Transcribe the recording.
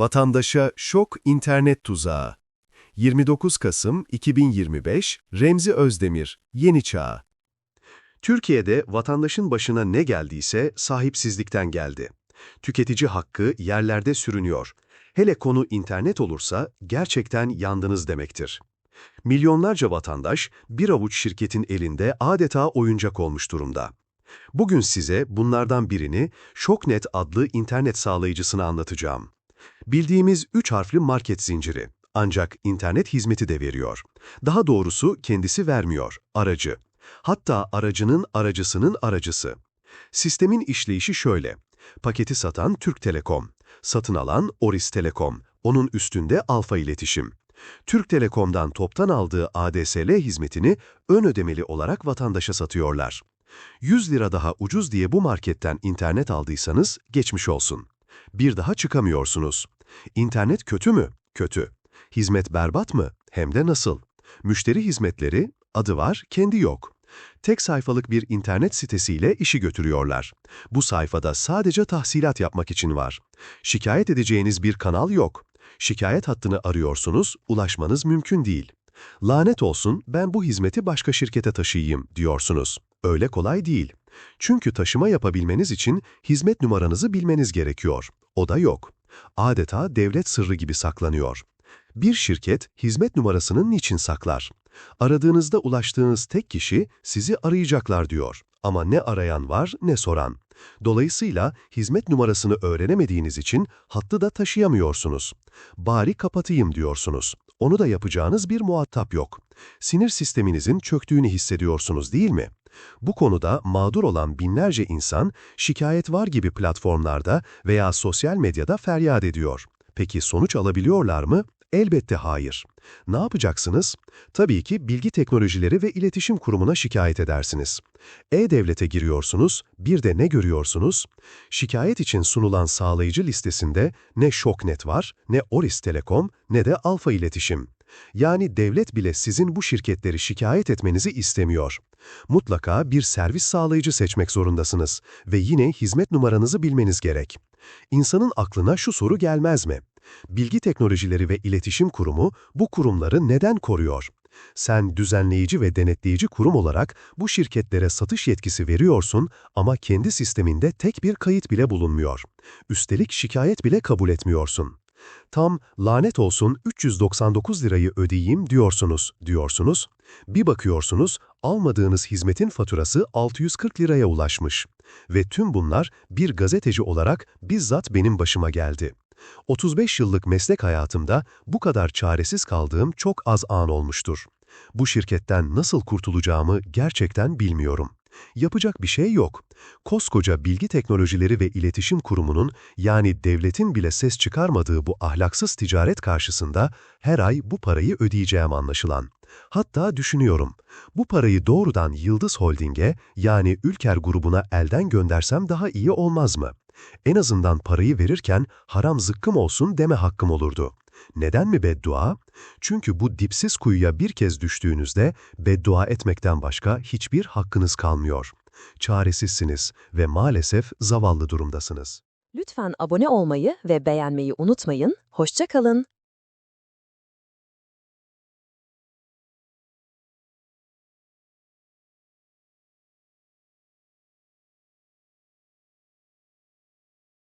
Vatandaşa şok internet tuzağı. 29 Kasım 2025 Remzi Özdemir, Yeni Çağ. Türkiye'de vatandaşın başına ne geldiyse sahipsizlikten geldi. Tüketici hakkı yerlerde sürünüyor. Hele konu internet olursa gerçekten yandınız demektir. Milyonlarca vatandaş bir avuç şirketin elinde adeta oyuncak olmuş durumda. Bugün size bunlardan birini Şoknet adlı internet sağlayıcısını anlatacağım. Bildiğimiz üç harfli market zinciri. Ancak internet hizmeti de veriyor. Daha doğrusu kendisi vermiyor, aracı. Hatta aracının aracısının aracısı. Sistemin işleyişi şöyle. Paketi satan Türk Telekom, satın alan Oris Telekom, onun üstünde Alfa İletişim. Türk Telekom'dan toptan aldığı ADSL hizmetini ön ödemeli olarak vatandaşa satıyorlar. 100 lira daha ucuz diye bu marketten internet aldıysanız geçmiş olsun. Bir daha çıkamıyorsunuz. İnternet kötü mü? Kötü. Hizmet berbat mı? Hem de nasıl? Müşteri hizmetleri, adı var, kendi yok. Tek sayfalık bir internet sitesiyle işi götürüyorlar. Bu sayfada sadece tahsilat yapmak için var. Şikayet edeceğiniz bir kanal yok. Şikayet hattını arıyorsunuz, ulaşmanız mümkün değil. Lanet olsun ben bu hizmeti başka şirkete taşıyayım diyorsunuz. Öyle kolay değil. Çünkü taşıma yapabilmeniz için hizmet numaranızı bilmeniz gerekiyor. O da yok. Adeta devlet sırrı gibi saklanıyor. Bir şirket hizmet numarasını niçin saklar? Aradığınızda ulaştığınız tek kişi sizi arayacaklar diyor. Ama ne arayan var ne soran. Dolayısıyla hizmet numarasını öğrenemediğiniz için hattı da taşıyamıyorsunuz. Bari kapatayım diyorsunuz. Onu da yapacağınız bir muhatap yok. Sinir sisteminizin çöktüğünü hissediyorsunuz değil mi? Bu konuda mağdur olan binlerce insan şikayet var gibi platformlarda veya sosyal medyada feryat ediyor. Peki sonuç alabiliyorlar mı? Elbette hayır. Ne yapacaksınız? Tabii ki Bilgi Teknolojileri ve İletişim Kurumu'na şikayet edersiniz. E-Devlet'e giriyorsunuz, bir de ne görüyorsunuz? Şikayet için sunulan sağlayıcı listesinde ne Şoknet var, ne Oris Telekom, ne de Alfa İletişim. Yani devlet bile sizin bu şirketleri şikayet etmenizi istemiyor. Mutlaka bir servis sağlayıcı seçmek zorundasınız ve yine hizmet numaranızı bilmeniz gerek. İnsanın aklına şu soru gelmez mi? Bilgi Teknolojileri ve İletişim Kurumu bu kurumları neden koruyor? Sen düzenleyici ve denetleyici kurum olarak bu şirketlere satış yetkisi veriyorsun ama kendi sisteminde tek bir kayıt bile bulunmuyor. Üstelik şikayet bile kabul etmiyorsun. Tam lanet olsun 399 lirayı ödeyeyim diyorsunuz, diyorsunuz. Bir bakıyorsunuz almadığınız hizmetin faturası 640 liraya ulaşmış. Ve tüm bunlar bir gazeteci olarak bizzat benim başıma geldi. 35 yıllık meslek hayatımda bu kadar çaresiz kaldığım çok az an olmuştur. Bu şirketten nasıl kurtulacağımı gerçekten bilmiyorum. Yapacak bir şey yok. Koskoca Bilgi Teknolojileri ve İletişim Kurumu'nun yani devletin bile ses çıkarmadığı bu ahlaksız ticaret karşısında her ay bu parayı ödeyeceğim anlaşılan. Hatta düşünüyorum, bu parayı doğrudan Yıldız Holding'e yani Ülker grubuna elden göndersem daha iyi olmaz mı? En azından parayı verirken haram zıkkım olsun deme hakkım olurdu. Neden mi beddua? Çünkü bu dipsiz kuyuya bir kez düştüğünüzde beddua etmekten başka hiçbir hakkınız kalmıyor. Çaresizsiniz ve maalesef zavallı durumdasınız. Lütfen abone olmayı ve beğenmeyi unutmayın. Hoşça kalın.